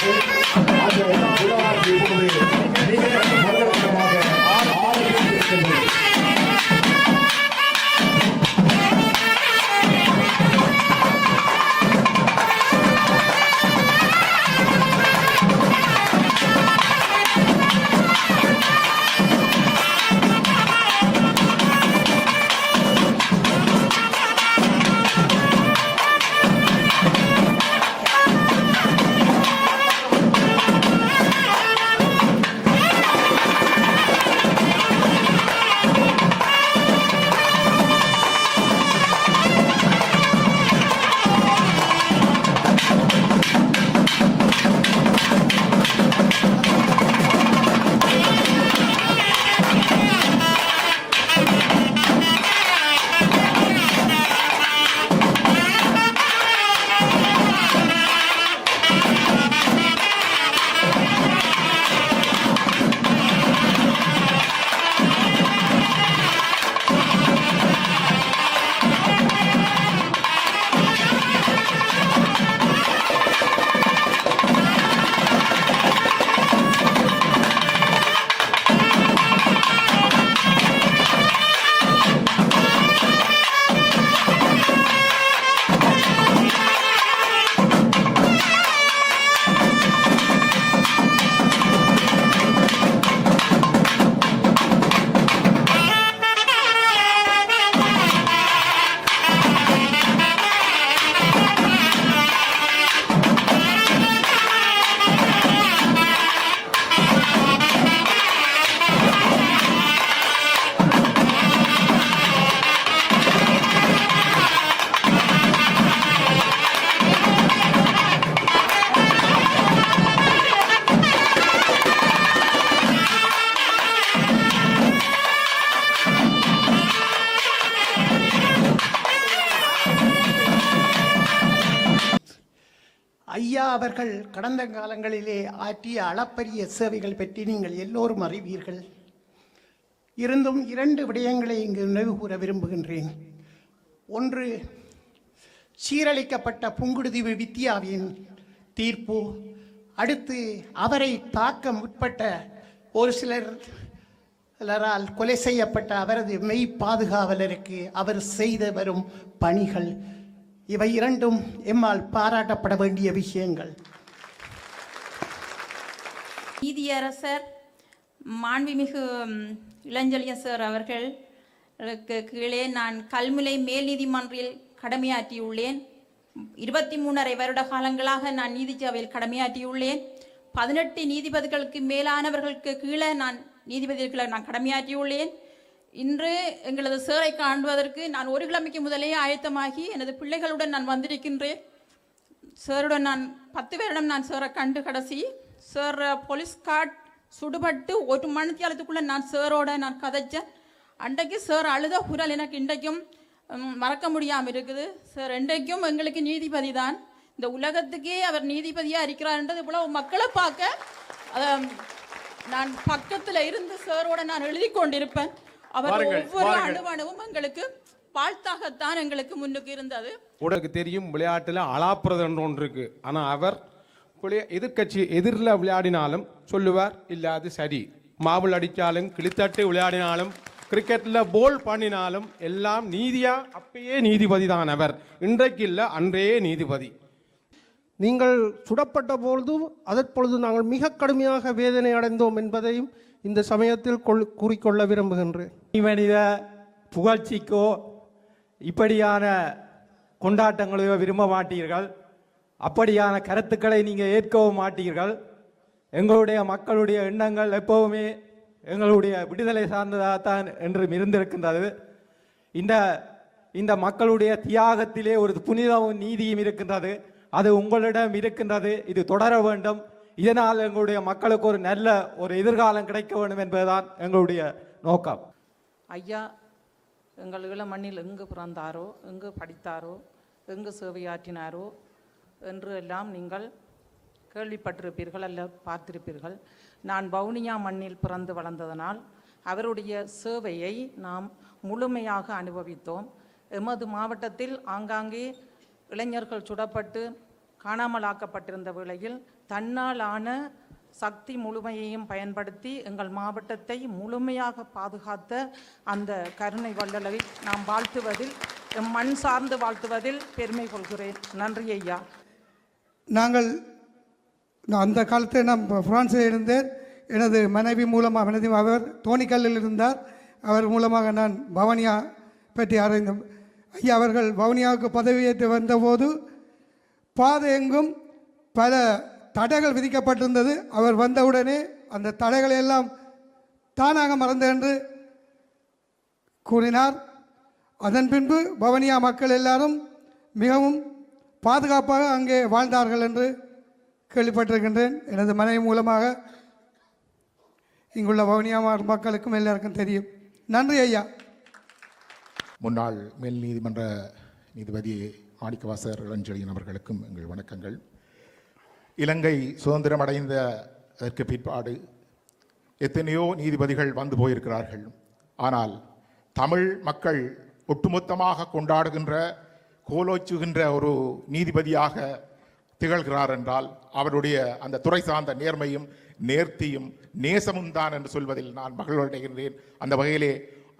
இருக்கிறார்கள் அவர்கள் கடந்த காலங்களிலே ஆற்றிய அளப்பரிய சேவைகள் பற்றி நீங்கள் எல்லோரும் அறிவீர்கள். இருந்தும் இரண்டு விடயங்களை இங்கு நினைவு கூற விரும்புகின்றேன். ஒன்று சீரழிக்கப்பட்ட புங்குடுதீவு வித்யாவின் தீர்ப்பு. அடுத்து அவரை தாக்க முற்பட்ட ஒரு சிலர் சிலரால் கொலை செய்யப்பட்ட அவரது மெய் பாதுகாவலருக்கு அவர் செய்து வரும் பணிகள். இவை இரண்டும் எம்மால் பாராட்டப்பட வேண்டிய விஷயங்கள். நீதியரசர் மாண்புமிகு இளஞ்சலியன் சார் அவர்களுக்கு கீழே நான் கல்முனை மேல் நீதிமன்றில் கடமையாற்றியுள்ளேன். இருபத்தி மூணரை வருட காலங்களாக நான் நீதிச்சபையில் கடமையாற்றியுள்ளேன். பதினெட்டு நீதிபதிகளுக்கு மேலானவர்களுக்கு கீழே நான் நீதிபதிகளை நான் கடமையாற்றியுள்ளேன். இன்று எங்களது சேரை காண்பதற்கு நான் ஒரு கிழமைக்கு முதலே ஆயத்தமாகி எனது பிள்ளைகளுடன் நான் வந்திருக்கின்றேன். சாருடன் நான் பத்து பேரிடம் நான் சாரை கண்டு கடைசி. சார் போலீஸ் கார்ட் சுடுபட்டு ஒரு மணித்தியாலத்துக்குள்ளே நான் சாரோட நான் கதைச்சேன். அன்றைக்கு சார் அழுத குரல் எனக்கு இன்றைக்கும் மறக்க முடியாமல் இருக்குது. சார் இன்றைக்கும் எங்களுக்கு நீதிபதி தான். இந்த உலகத்துக்கே அவர் நீதிபதியாக இருக்கிறார்ன்றது இவ்வளோ மக்களை பார்க்க அதை நான் பக்கத்தில் இருந்து சாரோட நான் எழுதி கொண்டிருப்பேன் அவர் ஒவ்வொரு. அணுவணுவும் எங்களுக்கு வாழ்த்தாகத்தான் எங்களுக்கு முன்னுக்கு இருந்தது. உனக்கு தெரியும் விளையாட்டில் அலாப்புறது என்று ஒன்று இருக்கு. ஆனால் அவர் விளையா எதிர்க்கட்சி எதிரில் விளையாடினாலும் சொல்லுவார் இல்லை அது சரி. மாவுள் அடித்தாலும் கிளித்தட்டு விளையாடினாலும் கிரிக்கெட்டில் போல் பண்ணினாலும் எல்லாம் நீதியா? அப்பயே நீதிபதி தான் அவர். இன்றைக்கு இல்லை அன்றே நீதிபதி. நீங்கள் சுடப்பட்ட பொழுது அதற்பொழுது நாங்கள் மிக கடுமையாக வேதனை அடைந்தோம் என்பதையும் இந்த சமயத்தில் கொள் கூறிக்கொள்ள விரும்புகின்றேன். மனித புகழ்ச்சிக்கோ இப்படியான கொண்டாட்டங்களையோ விரும்ப மாட்டீர்கள். அப்படியான கருத்துக்களை நீங்கள் ஏற்கவும் மாட்டீர்கள். எங்களுடைய மக்களுடைய எண்ணங்கள் எப்போவுமே எங்களுடைய விடுதலை சார்ந்ததாகத்தான் என்றும் இருந்திருக்கின்றது. இந்த இந்த மக்களுடைய தியாகத்திலே ஒரு புனிதமும் நீதியும் இருக்கின்றது. அது உங்களிடம் இருக்கின்றது. இது தொடர வேண்டும். இதனால் எங்களுடைய மக்களுக்கு ஒரு நல்ல ஒரு எதிர்காலம் கிடைக்க வேண்டும் என்பதுதான் எங்களுடைய நோக்கம். ஐயா எங்கள் இள மண்ணில் எங்கு பிறந்தாரோ எங்கு படித்தாரோ எங்கு சேவையாற்றினாரோ என்று எல்லாம் நீங்கள் கேள்விப்பட்டிருப்பீர்கள் அல்ல பார்த்திருப்பீர்கள். நான் வவுனியா மண்ணில் பிறந்து வளர்ந்ததனால் அவருடைய சேவையை நாம் முழுமையாக அனுபவித்தோம். எமது மாவட்டத்தில் ஆங்காங்கே இளைஞர்கள் சுடப்பட்டு காணாமலாக்கப்பட்டிருந்த வேளையில் தன்னால் ஆன சக்தி முழுமையையும் பயன்படுத்தி எங்கள் மாவட்டத்தை முழுமையாக பாதுகாத்த அந்த கருணை வள்ளலை நாம் வாழ்த்துவதில் எம் மண் சார்ந்து வாழ்த்துவதில் பெருமை கொள்கிறேன். நன்றி ஐயா. நாங்கள் நான் அந்த காலத்தில் நான் பிரான்சில் இருந்தேன். எனது மனைவி மூலமாக மனைவி அவர் தோணிக்கல்லில் இருந்தார். அவர் மூலமாக நான் பவனியா பற்றி அறிந்த ஐயா அவர்கள் பவனியாவுக்கு பதவியேற்று வந்தபோது பாதை எங்கும் பல தடைகள் விதிக்கப்பட்டிருந்தது. அவர் வந்தவுடனே அந்த தடைகளை எல்லாம் தானாக மறந்து என்று கூறினார். அதன் பின்பு பவனியா மக்கள் எல்லாரும் மிகவும் பாதுகாப்பாக அங்கே வாழ்ந்தார்கள் என்று கேள்விப்பட்டிருக்கின்றேன். எனது மனைவி மூலமாக இங்குள்ள வவுனியா மக்களுக்கும் எல்லாருக்கும் தெரியும். நன்றி ஐயா. முன்னாள் மேல் நீதிமன்ற நீதிபதி மாணிக்கவாசர் ரஞ்சலியன் அவர்களுக்கும் எங்கள் வணக்கங்கள். இலங்கை சுதந்திரமடைந்த அதற்கு பிற்பாடு எத்தனையோ நீதிபதிகள் வந்து போயிருக்கிறார்கள். ஆனால் தமிழ் மக்கள் ஒட்டுமொத்தமாக கொண்டாடுகின்ற கோலோச்சுகின்ற ஒரு நீதிபதியாக திகழ்கிறார் என்றால் அவருடைய அந்த துறை சார்ந்த நேர்மையும் நேர்த்தியும் நேசமும் தான் என்று சொல்வதில் நான் மகிழ்வடைகின்றேன். அந்த வகையிலே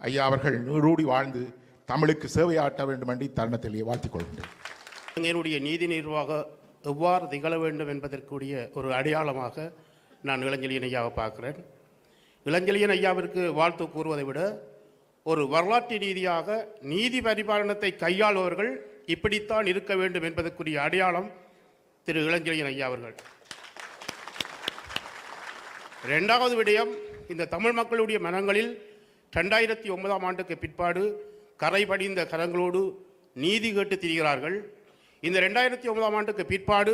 ஐயா அவர்கள் நீடூடி வாழ்ந்து தமிழுக்கு சேவையாட்ட வேண்டும் என்று தருணத்திலே வாழ்த்திக் கொள்கின்றேன். என்னுடைய நீதி நிர்வாக எவ்வாறு திகழ வேண்டும் என்பதற்குரிய ஒரு அடையாளமாக நான் இளஞ்செழியன் ஐயாவை பார்க்குறேன். இளஞ்செழியன் ஐயாவிற்கு வாழ்த்து கூறுவதை விட ஒரு வரலாற்று ரீதியாக நீதி பரிபாலனத்தை கையாளுபவர்கள் இப்படித்தான் இருக்க வேண்டும் என்பதற்குரிய அடையாளம் திரு இளஞ்செழியன் ஐயா அவர்கள். ரெண்டாவது விடயம் இந்த தமிழ் மக்களுடைய மனங்களில் ரெண்டாயிரத்தி ஒன்பதாம் ஆண்டுக்கு பிற்பாடு கரை படிந்த கரங்களோடு நீதி கேட்டு திரிகிறார்கள். இந்த ரெண்டாயிரத்தி ஒன்பதாம் ஆண்டுக்கு பிற்பாடு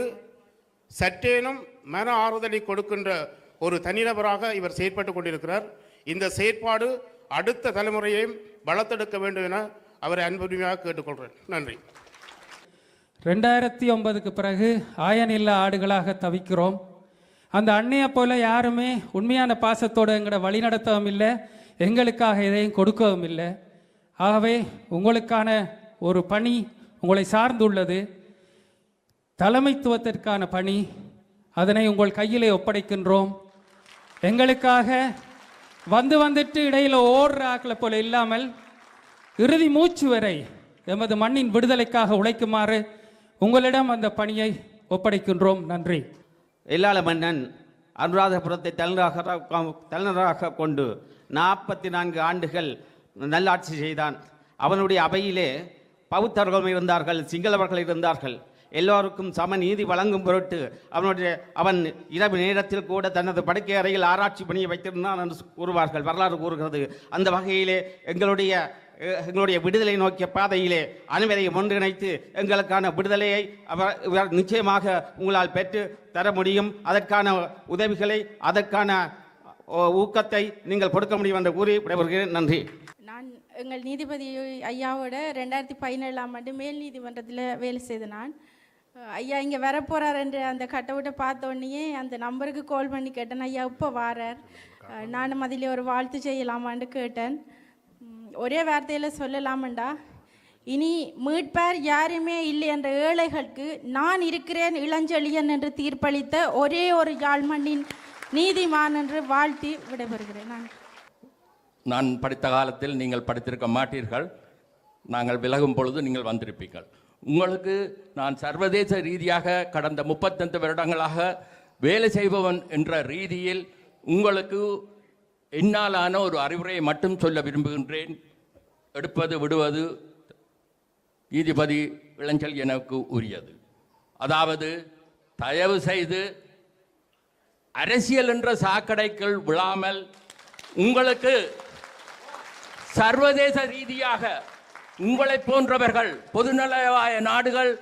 சற்றேனும் மன ஆறுதலை கொடுக்கின்ற ஒரு தனிநபராக இவர் செயற்பட்டு கொண்டிருக்கிறார். இந்த செயற்பாடு அடுத்த தலைமுறையையும் வளர்த்தெடுக்க வேண்டும் என அவரை அன்புரிமையாக கேட்டுக்கொள்கிறேன். நன்றி. ரெண்டாயிரத்தி ஒன்பதுக்கு பிறகு ஆயனில்லா ஆடுகளாக தவிக்கிறோம். அந்த அன்னையை போல யாருமே உண்மையான பாசத்தோடு எங்களை வழிநடத்தவும் இல்லை எங்களுக்காக எதையும் கொடுக்கவும் இல்லை. ஆகவே உங்களுக்கான ஒரு பணி உங்களை சார்ந்துள்ளது. தலைமைத்துவத்திற்கான பணி. அதனை உங்கள் கையிலே ஒப்படைக்கின்றோம். எங்களுக்காக வந்து வந்துட்டு இடையில் ஓடுற ஆக்களை போல இல்லாமல் இறுதி மூச்சு வரை எமது மண்ணின் விடுதலைக்காக உழைக்குமாறு உங்களிடம் அந்த பணியை ஒப்படைக்கின்றோம். நன்றி. இல்லால மன்னன் அனுராதபுரத்தை தலைநராக தலைநராக கொண்டு நாற்பத்தி நான்கு ஆண்டுகள் நல்லாட்சி செய்தான். அவனுடைய அவையிலே பௌத்தர்கள் இருந்தார்கள் சிங்களவர்கள் இருந்தார்கள். எல்லோருக்கும் சம நீதி வழங்கும் பொருட்டு அவனுடைய அவன் இரவு நேரத்தில் கூட தனது படுக்கை அறையில் ஆராய்ச்சி பணியை வைத்திருந்தான் என்று கூறுவார்கள். வரலாறு கூறுகிறது. அந்த வகையிலே எங்களுடைய எங்களுடைய விடுதலை நோக்கிய பாதையிலே அனைவரையும் ஒன்றிணைத்து எங்களுக்கான விடுதலையை அவர் நிச்சயமாக உங்களால் பெற்று தர முடியும். அதற்கான உதவிகளை அதற்கான ஊக்கத்தை நீங்கள் கொடுக்க முடியும் என்று கூறி விடைபெறுகிறேன். நன்றி. நான் எங்கள் நீதிபதி ஐயாவோட ரெண்டாயிரத்தி பதினேழாம் ஆண்டு மேல் நீதிமன்றத்தில் வேலை செய்த நான். ஐயா இங்கே வரப்போகிறார் என்று அந்த கட்டவுட்டை பார்த்த உடனேயே அந்த நம்பருக்கு கால் பண்ணி கேட்டேன். ஐயா இப்போ வாரார். நானும் அதில் ஒரு வாழ்த்து செய்யலாமான்னு கேட்டேன். ஒரே வார்த்தையில் சொல்லலாமண்டா? இனி மீட்பார் யாருமே இல்லை என்ற ஏழைகளுக்கு நான் இருக்கிறேன் இளஞ்செழியன் என்று தீர்ப்பளித்த ஒரே ஒரு யாழ் மண்ணின் நீதிமான் என்று வாழ்த்தி விடைபெறுகிறேன். நான் நான் படித்த காலத்தில் நீங்கள் படித்திருக்க மாட்டீர்கள். நாங்கள் விலகும் பொழுது நீங்கள் வந்திருப்பீர்கள். உங்களுக்கு நான் சர்வதேச ரீதியாக கடந்த முப்பத்தஞ்சு வருடங்களாக வேலை செய்பவன் என்ற ரீதியில் உங்களுக்கு என்னாலான ஒரு அறிவுரையை மட்டும் சொல்ல விரும்புகின்றேன். எடுப்பது விடுவது நீதிபதி இளஞ்சல் எனக்கு உரியது. அதாவது தயவு செய்து அரசியல் என்ற சாக்கடைக்குள் விழாமல் உங்களுக்கு சர்வதேச ரீதியாக உங்களைப் போன்றவர்கள் பொதுநலவாய நாடுகள்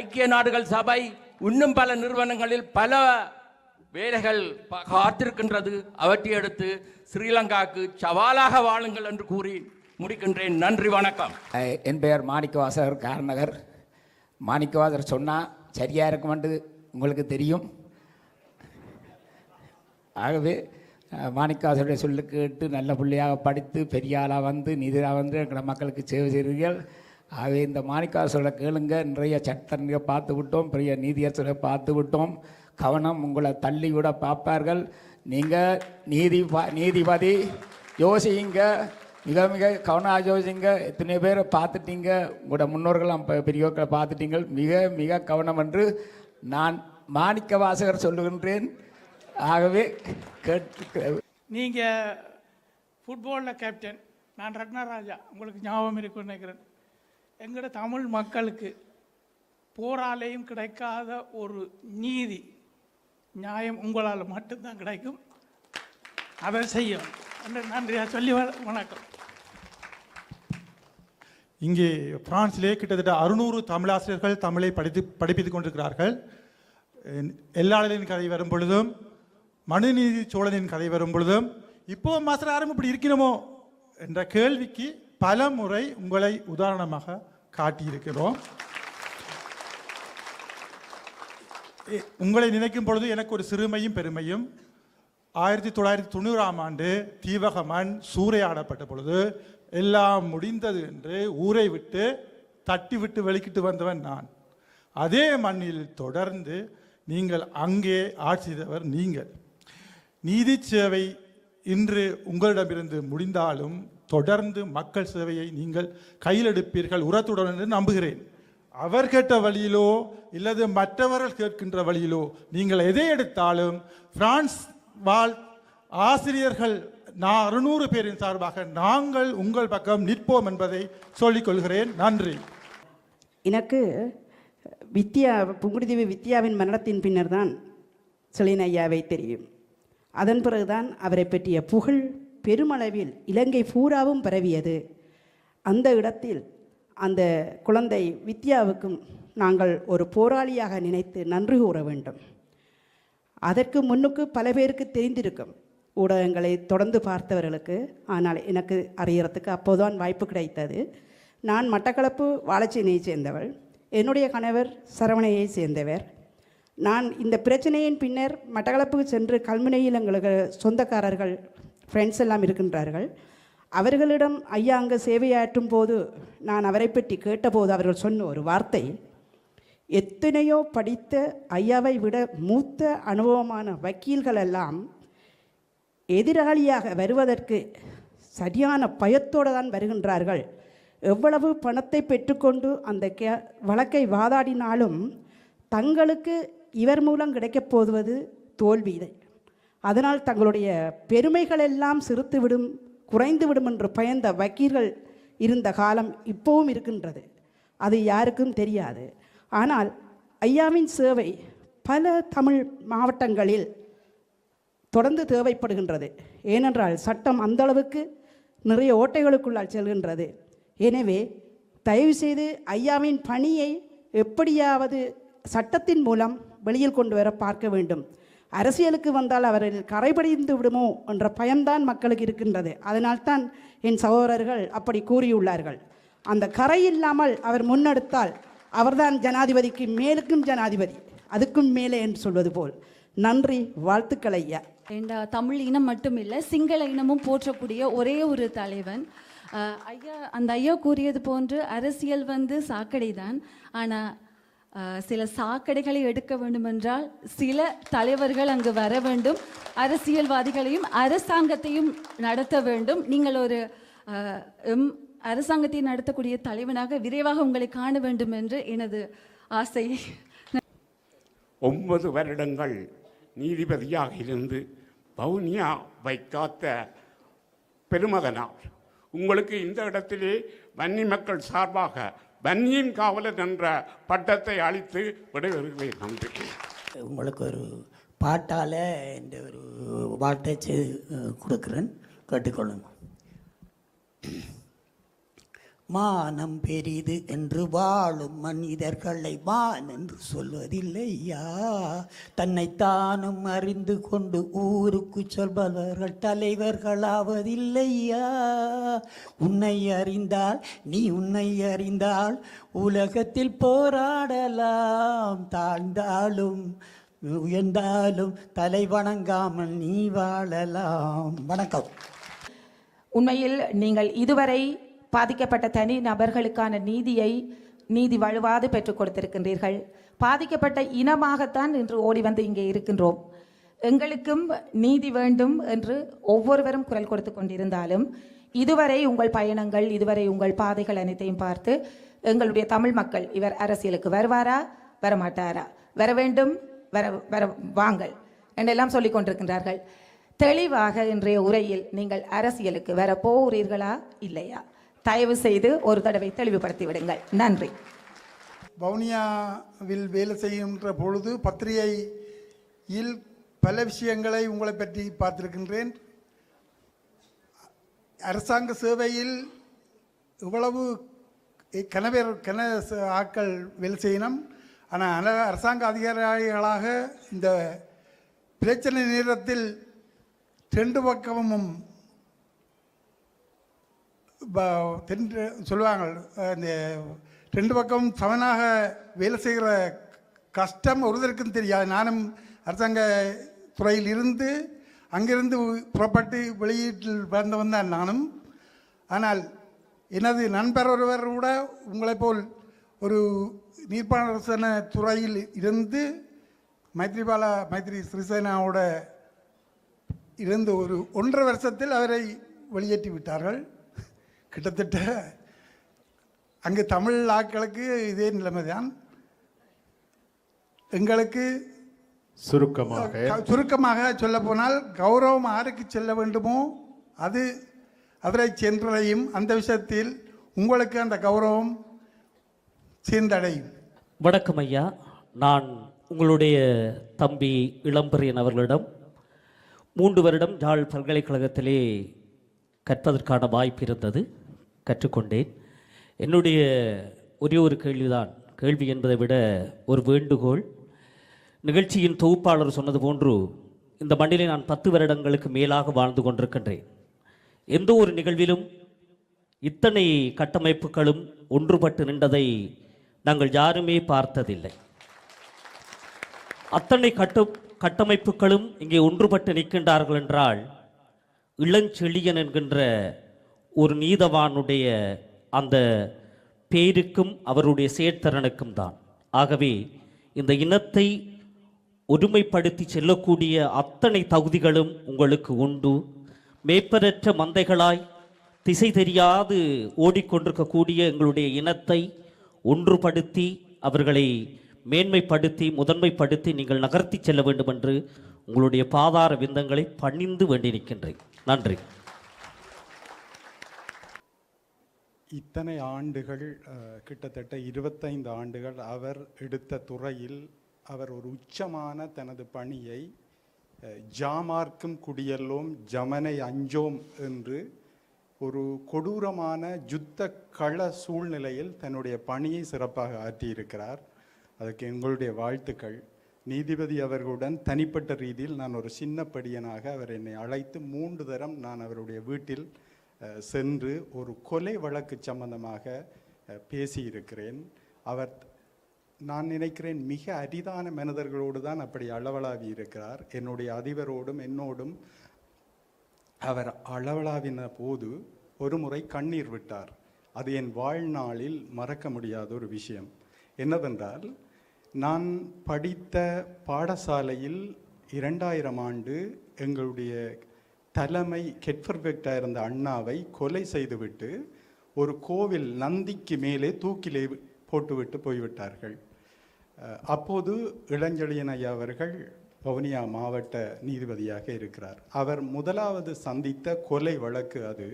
ஐக்கிய நாடுகள் சபை இன்னும் பல நிறுவனங்களில் பல வேலைகள் காத்திருக்கின்றது. அவற்றை எடுத்து ஸ்ரீலங்காவுக்கு சவாலாக வாழுங்கள் என்று கூறி முடிக்கின்றேன். நன்றி வணக்கம். என் பெயர் மாணிக்கவாசகர் காரநகர். மாணிக்கவாசகர் சொன்னால் சரியாக இருக்குமென்று உங்களுக்கு தெரியும். ஆகவே மாணிக்காசருடைய சொல்லு கேட்டு நல்ல பிள்ளையாக படித்து பெரிய ஆளாக வந்து நிதியாக வந்து எங்களை மக்களுக்கு சேவை செய்கிறீர்கள். ஆகவே இந்த மாணிக்காசரோட கேளுங்க. நிறைய சட்டங்களை பார்த்து விட்டோம். பெரிய நீதியரசரை பார்த்து விட்டோம். கவனம் உங்களை தள்ளி விட பார்ப்பார்கள். நீங்கள் நீதி நீதிபதி யோசிங்க. மிக மிக கவனம் யோசிங்க. எத்தனை பேரை பார்த்துட்டீங்க. உங்களோட முன்னோர்கள் பெரியோர்களை பார்த்துட்டீங்க. மிக மிக கவனம் என்று நான் மாணிக்க வாசகர் சொல்லுகின்றேன். ஆகவே நீங்கள் ஃபுட்பாலில் கேப்டன் நான் ரத்னராஜா உங்களுக்கு ஞாபகம் இருக்குன்னு நினைக்கிறேன். எங்களோட தமிழ் மக்களுக்கு போராலையும் கிடைக்காத ஒரு நீதி நியாயம் உங்களால் மட்டும்தான் கிடைக்கும். அதை செய்யும் என்று நன்றியாக சொல்லி வணக்கம். இங்கே பிரான்சிலே கிட்டத்தட்ட அறுநூறு தமிழாசிரியர்கள் தமிழை படித்து படிப்பித்துக் கொண்டிருக்கிறார்கள். என் எல்லாளரின் கதை வரும் பொழுதும் மனுநீதி சோழனின் கதை வரும் பொழுதும் இப்போ மாஸ்டர் யாரும் இப்படி இருக்கிறோமோ என்ற கேள்விக்கு பல முறை உங்களை உதாரணமாக காட்டியிருக்கிறோம். உங்களை நினைக்கும் பொழுது எனக்கு ஒரு சிறுமையும் பெருமையும். ஆயிரத்தி தொள்ளாயிரத்தி தொண்ணூறாம் ஆண்டு தீவக மண் சூறையாடப்பட்ட பொழுது எல்லாம் முடிந்தது என்று ஊரை விட்டு தட்டி விட்டு வெளிக்கிட்டு வந்தவன் நான். அதே மண்ணில் தொடர்ந்து நீங்கள் அங்கே ஆட்சி செய்தவர் நீங்கள். நீதி சேவை இன்று உங்களிடமிருந்து முடிந்தாலும் தொடர்ந்து மக்கள் சேவையை நீங்கள் கையில் எடுப்பீர்கள் உரத்துடன் என்று நம்புகிறேன். அவர் கேட்ட வழியிலோ இல்லது மற்றவர்கள் கேட்கின்ற வழியிலோ நீங்கள் எதை எடுத்தாலும் பிரான்ஸ் வாழ் ஆசிரியர்கள் நான் அறுநூறு பேரின் சார்பாக நாங்கள் உங்கள் பக்கம் நிற்போம் என்பதை சொல்லிக்கொள்கிறேன். நன்றி. எனக்கு வித்யா புங்குடிதீவு வித்யாவின் மரணத்தின் பின்னர் தான் செலின் ஐயாவை தெரியும். அதன் பிறகுதான் அவரை பற்றிய புகழ் பெருமளவில் இலங்கை பூராவும் பரவியது. அந்த இடத்தில் அந்த குழந்தை வித்யாவுக்கும் நாங்கள் ஒரு போராளியாக நினைத்து நன்றி கூற வேண்டும். அதற்கு முன்னுக்கு பல பேருக்கு தெரிந்திருக்கும் ஊடகங்களை தொடர்ந்து பார்த்தவர்களுக்கு ஆனால் எனக்கு அறியறதுக்கு அப்போதுதான் வாய்ப்பு கிடைத்தது. நான் மட்டக்களப்பு வாழைச்சேனையை சேர்ந்தவள். என்னுடைய கணவர் சரவணையை சேர்ந்தவர். நான் இந்த பிரச்சனையின் பின்னர் மட்டக்களப்புக்கு சென்று கல்முனையில் எங்களுக்கு சொந்தக்காரர்கள் ஃப்ரெண்ட்ஸ் எல்லாம் இருக்கின்றார்கள். அவர்களிடம் ஐயா அங்கே சேவையாற்றும் போது நான் அவரை பற்றி கேட்டபோது அவர்கள் சொன்ன ஒரு வார்த்தை எத்தனையோ படித்த ஐயாவை விட மூத்த அனுபவமான வக்கீல்கள் எல்லாம் எதிராளியாக வருவதற்கு சரியான பயத்தோடு தான் வருகின்றார்கள். எவ்வளவு பணத்தை பெற்றுக்கொண்டு அந்த கே வழக்கை வாதாடினாலும் தங்களுக்கு இவர் மூலம் கிடைக்கப் போவது தோல்வி அதனால் தங்களுடைய பெருமைகள் எல்லாம் சிறுத்துவிடும் குறைந்துவிடும் என்று பயந்த வக்கீல்கள் இருந்த காலம் இப்போவும் இருக்கின்றது. அது யாருக்கும் தெரியாது. ஆனால் ஐயாவின் சேவை பல தமிழ் மாவட்டங்களில் தொடர்ந்து தேவைப்படுகின்றது. ஏனென்றால் சட்டம் அந்தளவுக்கு நிறைய ஓட்டைகளுக்குள்ளால் செல்கின்றது. எனவே தயவு செய்து ஐயாவின் பணியை எப்படியாவது சட்டத்தின் மூலம் வெளியில் கொண்டு வர பார்க்க வேண்டும். அரசியலுக்கு வந்தால் அவர்கள் கரைபடிந்து விடுமோ என்ற பயம்தான் மக்களுக்கு இருக்கின்றது. அதனால்தான் என் சகோதரர்கள் அப்படி கூறியுள்ளார்கள். அந்த கரை இல்லாமல் அவர் முன்னெடுத்தால் அவர்தான் ஜனாதிபதிக்கு மேலுக்கும் ஜனாதிபதி அதுக்கும் மேலே என்று சொல்வது போல். நன்றி வாழ்த்துக்கள் ஐயா. ஏண்டா தமிழ் இனம் மட்டும் இல்லை சிங்கள இனமும் போற்றக்கூடிய ஒரே ஒரு தலைவன். ஐயா அந்த ஐயா கூறியது போன்று அரசியல் வந்து சாக்கடை தான் ஆனால் சில சாக்கடைகளை எடுக்க வேண்டுமென்றால் சில தலைவர்கள் அங்கு வர வேண்டும். அரசியல்வாதிகளையும் அரசாங்கத்தையும் நடத்த வேண்டும். நீங்கள் ஒரு எம் அரசாங்கத்தை நடத்தக்கூடிய தலைவனாக விரைவாக உங்களை காண வேண்டும் என்று எனது ஆசை. ஒன்பது வருடங்கள் நீதிபதியாக இருந்து பவுனியா வைக்காத்த பெருமகனார். உங்களுக்கு இந்த இடத்திலே வன்னி மக்கள் சார்பாக வன்னியின் காவலர் என்ற பட்டத்தை அளித்து விடைபெறுகிறேன் நன்றி. உங்களுக்கு ஒரு பாட்டால் இந்த ஒரு வார்த்தை கொடுக்குறேன். கேட்டுக்கொள்ளுங்க. மானம் பெரிது என்று வாழும் மனிதர்களை மான் என்று சொல்வதில்லையா? தன்னைத்தானும் அறிந்து கொண்டு ஊருக்கு சொல்பவர்கள் தலைவர்களாவதில்லையா? உன்னை அறிந்தால் நீ உன்னை அறிந்தால் உலகத்தில் போராடலாம். தாழ்ந்தாலும் உயர்ந்தாலும் தலை வணங்காமல் நீ வாழலாம். வணக்கம். உண்மையில் நீங்கள் இதுவரை பாதிக்கப்பட்ட தனி நபர்களுக்கான நீதியை நீதி வழுவாது பெற்றுக் கொடுத்திருக்கின்றீர்கள். பாதிக்கப்பட்ட இனமாகத்தான் இன்று ஓடி வந்து இங்கே இருக்கின்றோம். எங்களுக்கும் நீதி வேண்டும் என்று ஒவ்வொருவரும் குரல் கொடுத்து கொண்டிருந்தாலும் இதுவரை உங்கள் பயணங்கள் இதுவரை உங்கள் பாதைகள் அனைத்தையும் பார்த்து எங்களுடைய தமிழ் மக்கள் இவர் அரசியலுக்கு வருவாரா வரமாட்டாரா? வர வேண்டும் வர வர வாங்கள் என்றெல்லாம் சொல்லிக் கொண்டிருக்கின்றார்கள். தெளிவாக இன்றைய உரையில் நீங்கள் அரசியலுக்கு வர போகிறீர்களா இல்லையா? தயவு செய்து ஒரு தடவை தெளிவுபடுத்தி விடுங்கள் நன்றி. வவுனியாவில் வேலை செய்கின்ற பொழுது பத்திரிகையில் பல விஷயங்களை உங்களை பற்றி பார்த்திருக்கின்றேன். அரசாங்க சேவையில் இவ்வளவு கனவேர் கன ஆட்கள் வேலை செய்யணும். ஆனால் அரசாங்க அதிகாரிகளாக இந்த பிரச்சனை நேரத்தில் ரெண்டு பக்கமும் தென் தென்று சொல்லுவாங்க இந்த ரெண்டு பக்கம் சமனாக வேலை செய்கிற கஷ்டம் ஒருதற்கும் தெரியாது. நானும் அரசாங்க துறையில் இருந்து அங்கிருந்து புறப்பட்டு வெளியீட்டில் வந்தவன் தான் நானும். ஆனால் எனது நண்பர் ஒருவர் கூட உங்களைப் போல் ஒரு நீர்ப்பாசன துறையில் இருந்து மைத்ரிபால மைத்ரி சிறிசேனாவோட இருந்து ஒரு ஒன்றரை வருஷத்தில் அவரை வெளியேற்றி விட்டார்கள். கிட்டத்தட்ட அங்கு தமிழ் ஆட்களுக்கு இதே நிலைமைதான். எங்களுக்கு சுருக்கமாக. சுருக்கமாக சொல்ல போனால் கௌரவம் யாருக்கு செல்ல வேண்டுமோ? அது அவரை சென்றடையும். அந்த விஷயத்தில் உங்களுக்கு அந்த கௌரவம் சேர்ந்தடையும் வணக்கம் ஐயா. நான் உங்களுடைய தம்பி இளம்பெரியன் அவர்களிடம் மூன்று வருடம் யாழ் பல்கலைக்கழகத்திலே கற்பதற்கான வாய்ப்பு இருந்தது. கற்றுக்கொண்டேன். என்னுடைய ஒரே ஒரு கேள்விதான். கேள்வி என்பதை விட ஒரு வேண்டுகோள். நிகழ்ச்சியின் தொகுப்பாளர் சொன்னது போன்று இந்த மண்ணிலே நான் பத்து வருடங்களுக்கு மேலாக வாழ்ந்து கொண்டிருக்கின்றேன். எந்த ஒரு நிகழ்விலும் இத்தனை கட்டமைப்புகளும் ஒன்றுபட்டு நின்றதை நாங்கள் யாருமே பார்த்ததில்லை. அத்தனை கட்டு கட்டமைப்புகளும் இங்கே ஒன்றுபட்டு நிற்கின்றார்கள் என்றால் இளஞ்செழியன் என்கின்ற ஒரு நீதவானுடைய அந்த பேருக்கும் அவருடைய செயற்திறனுக்கும் தான். ஆகவே இந்த இனத்தை ஒருமைப்படுத்தி செல்லக்கூடிய அத்தனை தகுதிகளும் உங்களுக்கு உண்டு. மேப்பரற்ற மந்தைகளாய் திசை தெரியாது ஓடிக்கொண்டிருக்கக்கூடிய எங்களுடைய இனத்தை ஒன்றுபடுத்தி அவர்களை மேன்மைப்படுத்தி முதன்மைப்படுத்தி நீங்கள் நகர்த்தி செல்ல வேண்டும் என்று உங்களுடைய பாதார விந்தங்களை பணிந்து வேண்டி நிற்கின்றேன் நன்றி. இத்தனை ஆண்டுகள் கிட்டத்தட்ட இருபத்தைந்து ஆண்டுகள் அவர் எடுத்த துறையில் அவர் ஒரு உச்சமான தனது பணியை ஜாமார்க்கும் குடியல்லோம் ஜமனை அஞ்சோம் என்று ஒரு கொடூரமான யுத்த கள சூழ்நிலையில் தன்னுடைய பணியை சிறப்பாக ஆற்றியிருக்கிறார். அதுக்கு எங்களுடைய வாழ்த்துக்கள். நீதிபதி அவர்களுடன் தனிப்பட்ட ரீதியில் நான் ஒரு சின்ன படியனாக அவர் என்னை அழைத்து மூன்று தரம் நான் அவருடைய வீட்டில் சென்று ஒரு கொலை வழக்கு சம்பந்தமாக பேசியிருக்கிறேன். அவர் நான் நினைக்கிறேன் மிக அரிதான மனிதர்களோடு தான் அப்படி அளவலாவி இருக்கிறார் என்னுடைய அதிபரோடும் என்னோடும் அவர் அளவலாவின போது ஒரு முறை கண்ணீர் விட்டார். அது என் வாழ்நாளில் மறக்க முடியாத ஒரு விஷயம். என்னவென்றால் நான் படித்த பாடசாலையில் இரண்டாயிரம் ஆண்டு எங்களுடைய தலைமை கெட்பர்பெக்டாக இருந்த அண்ணாவை கொலை செய்துவிட்டு ஒரு கோவில் நந்திக்கு மேலே தூக்கிலே போட்டுவிட்டு போய்விட்டார்கள். அப்போது இளஞ்செழியன் ஐயா அவர்கள் வவுனியா மாவட்ட நீதிபதியாக இருக்கிறார். அவர் முதலாவது சந்தித்த கொலை வழக்கு அது.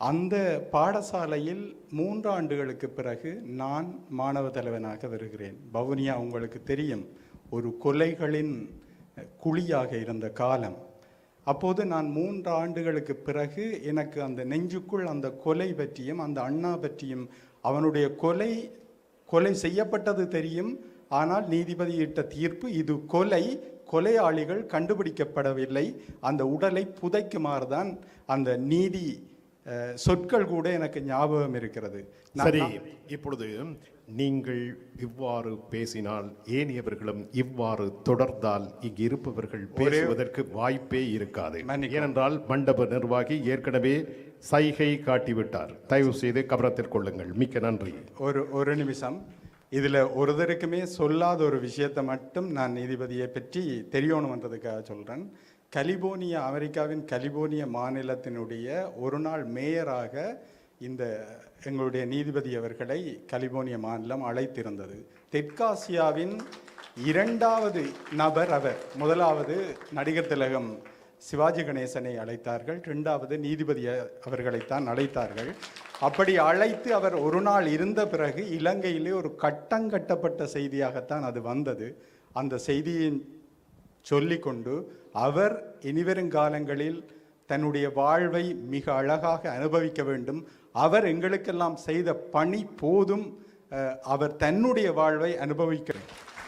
அந்த பாடசாலையில் மூன்றாண்டுகளுக்கு பிறகு நான் மாணவ தலைவனாக வருகிறேன். வவுனியா உங்களுக்கு தெரியும். ஒரு கொலைகளின் குழியாக இருந்த காலம். அப்போது நான் மூன்று ஆண்டுகளுக்கு பிறகு எனக்கு அந்த நெஞ்சுக்குள் அந்த கொலை பற்றியும் அந்த அண்ணா பற்றியும் அவனுடைய கொலை கொலை செய்யப்பட்டது தெரியும். ஆனால் நீதிபதி இட்ட தீர்ப்பு இது கொலை கொலையாளிகள் கண்டுபிடிக்கப்படவில்லை. அந்த உடலை புதைக்குமாறு தான் அந்த நீதி சொற்கள் கூட எனக்கு ஞாபகம் இருக்கிறது. சரி இப்பொழுது நீங்கள் இவ்வாறு பேசினால் ஏனையவர்களும் இவ்வாறு தொடர்ந்தால் இங்கு இருப்பவர்கள் பேசுவதற்கு வாய்ப்பே இருக்காது. ஏனென்றால் மண்டப நிர்வாகி ஏற்கனவே சைகை காட்டிவிட்டார். தயவு செய்து கவனத்தில் கொள்ளுங்கள். மிக்க நன்றி. ஒரு ஒரு நிமிஷம். இதில் ஒருத்தருக்குமே சொல்லாத ஒரு விஷயத்தை மட்டும் நான் நீதிபதியை பற்றி தெரியணுன்றதுக்காக சொல்கிறேன் கலிபோர்னியா அமெரிக்காவின் கலிபோர்னியா மாநிலத்தினுடைய ஒரு நாள் மேயராக இந்த எங்களுடைய நீதிபதி அவர்களை கலிபோர்னியா மாநிலம் அழைத்திருந்தது. தெற்காசியாவின் இரண்டாவது நபர் அவர். முதலாவது நடிகர் திலகம் சிவாஜி கணேசனை அழைத்தார்கள். இரண்டாவது நீதிபதி அவர்களைத்தான் அழைத்தார்கள். அப்படி அழைத்து அவர் ஒரு நாள் இருந்த பிறகு இலங்கையிலே ஒரு கட்டங்கட்டப்பட்ட செய்தியாகத்தான் அது வந்தது. அந்த செய்தியின் சொல்லிக்கொண்டு அவர் இனிவருங்காலங்களில் தன்னுடைய வாழ்வை மிக அழகாக அனுபவிக்க வேண்டும். அவர் எங்களுக்கெல்லாம் செய்த பணி போதும் அவர் தன்னுடைய வாழ்வை அனுபவிக்கிறார்